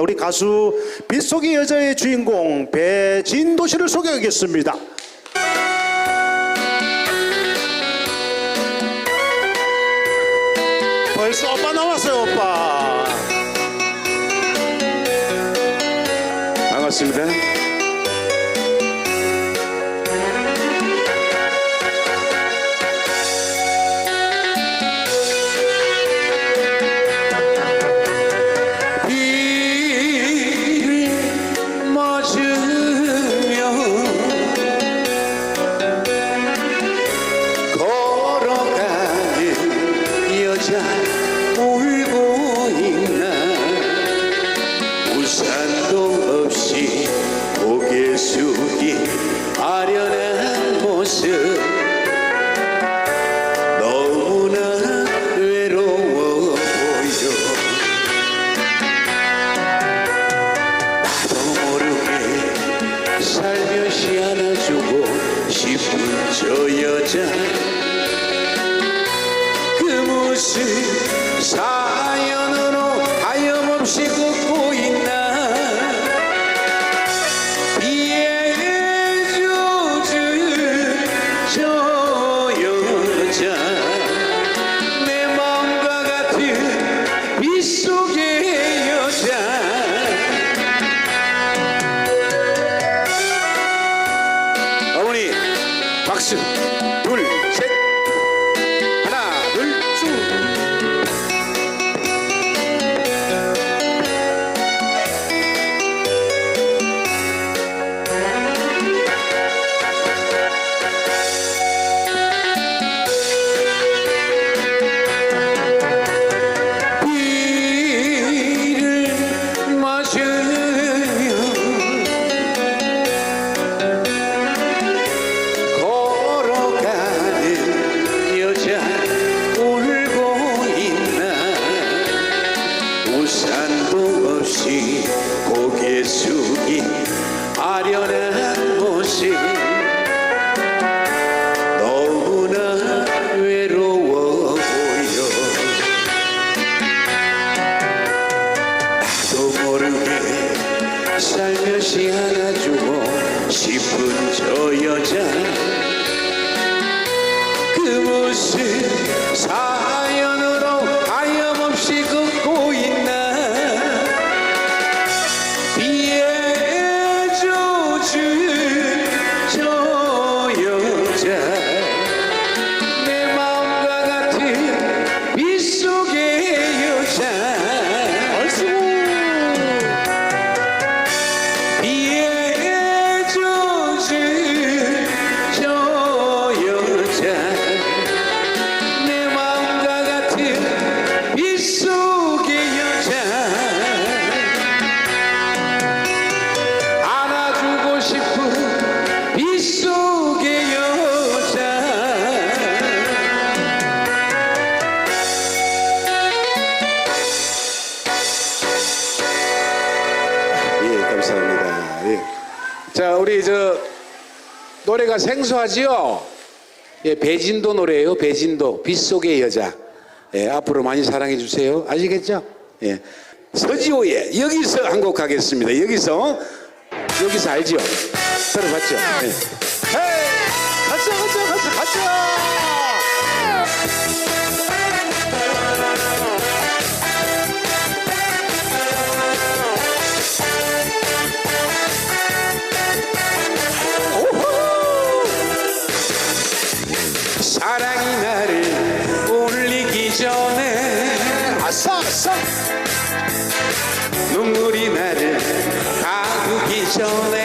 우리 가수 빗속의 여자의 주인공 배진도 씨를 소개하겠습니다. 벌써 오빠 나왔어요, 오빠. 반갑습니다. 하 살며시 안아주고 싶은 저 여자. 그 모습 사 노래가 생소하지요? 예, 배진도 노래예요. 배진도 빗속의 여자. 예, 앞으로 많이 사랑해 주세요. 아시겠죠? 예. 서지호의 여기서 한곡 하겠습니다. 여기서 여기서 알죠? 들어봤죠? 예. 헤이! 가자, 가자, 가자, 가자! 사랑이 나를 울리기 전에 아싸 아싸. 눈물이 나를 가두기 전에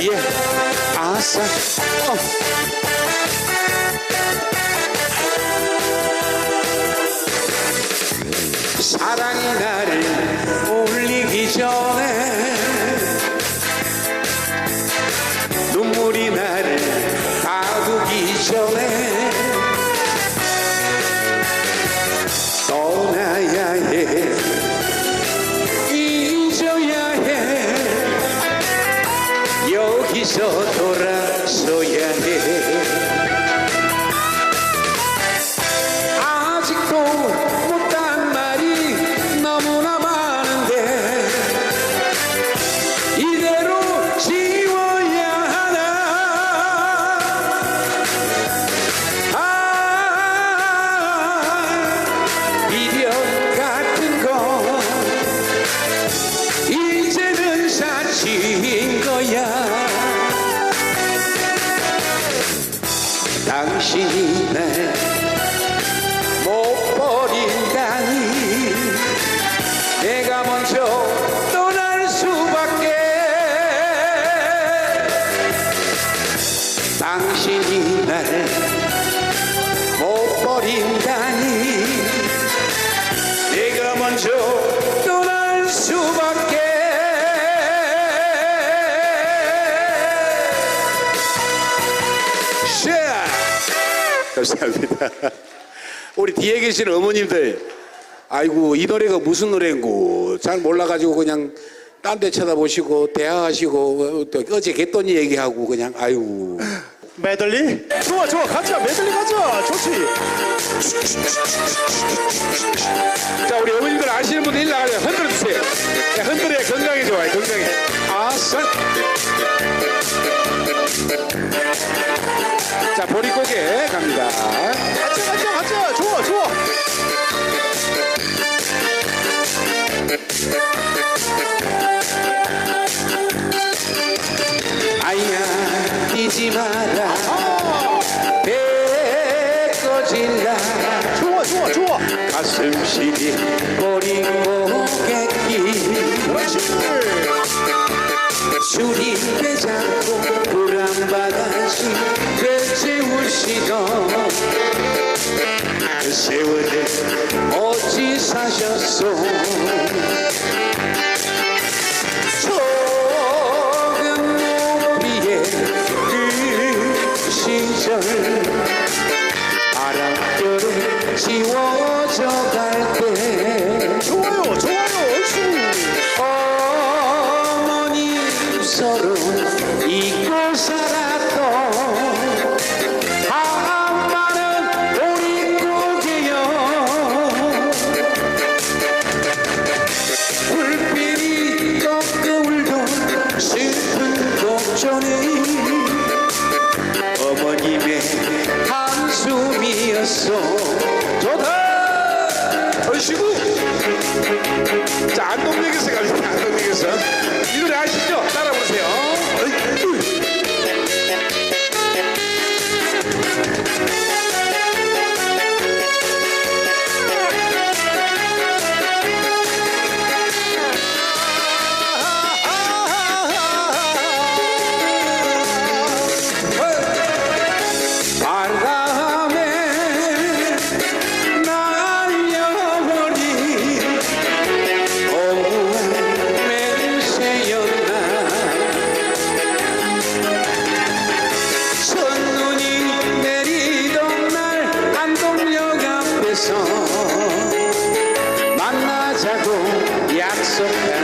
오예 아싸 어. 사랑이 나를 울리기 전에 여 당신이 날못 버린다니. 내가 먼저 떠날 수밖에. 샤! 감사합니다. 우리 뒤에 계신 어머님들, 아이고 이 노래가 무슨 노래인고 잘 몰라가지고 그냥 딴 데 쳐다보시고 대화하시고 어, 또 어제 개돈이 얘기하고 그냥 아이고 메들리? 좋아 좋아. 가자. 메들리 가자. 좋지. 자 우리 어머님들 아시는 분들 일로 나가요. 흔들어 주세요. 야, 흔들어야 건강에 좋아요 건강에 아싸. 자 보릿고개 갑니다 수리배 잡고 불안바다시 되새우시던 그 세월을 어찌 사셨소? 조금 높이에 그 시절. 바람결은 지워져 갈때. 좋아요 좋아요 만나자고 약속한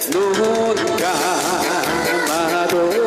누군가 마도